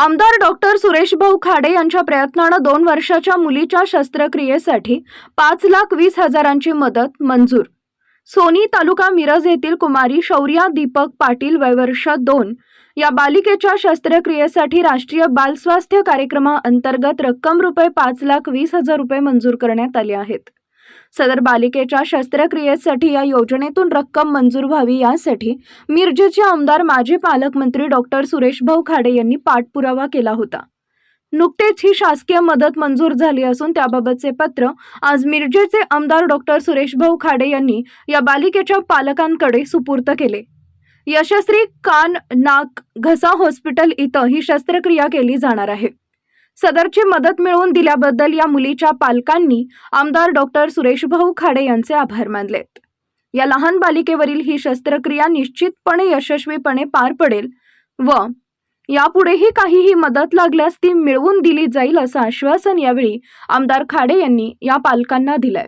आमदार डॉक्टर सुरेश भाऊ खाडे यांच्या प्रयत्नानं दोन वर्षाच्या मुलीच्या शस्त्रक्रियेसाठी पाच लाख वीस हजारांची मदत मंजूर. सोनी तालुका मिरज येथील कुमारी शौर्या दीपक पाटील वयवर्ष दोन या बालिकेच्या शस्त्रक्रियेसाठी राष्ट्रीय बाल स्वास्थ्य कार्यक्रमाअंतर्गत रक्कम रुपये पाच लाख वीस हजार रुपये मंजूर करण्यात आले आहेत. सदर बालिकेच्या शस्त्रक्रियेसाठी या योजनेतून रक्कम मंजूर व्हावी यासाठी मिरजेचे आमदार माजी पालकमंत्री डॉक्टर सुरेश भाऊ खाडे यांनी पाठपुरावा केला होता. नुकतेच ही शासकीय मदत मंजूर झाली असून त्याबाबतचे पत्र आज मिरजेचे आमदार डॉक्टर सुरेश भाऊ खाडे यांनी या बालिकेच्या पालकांकडे सुपूर्त केले. यशस्वी कान नाक घसा हॉस्पिटल इथं ही शस्त्रक्रिया केली जाणार आहे. सदरची मदत मिळवून दिल्याबद्दल या मुलीच्या पालकांनी आमदार डॉक्टर सुरेशभाऊ खाडे यांचे आभार मानलेत. या लहान बालिकेवरील ही शस्त्रक्रिया निश्चितपणे यशस्वीपणे पार पडेल व यापुढेही काहीही मदत लागल्यास ती मिळवून दिली जाईल असं आश्वासन यावेळी आमदार खाडे यांनी या पालकांना दिलंय.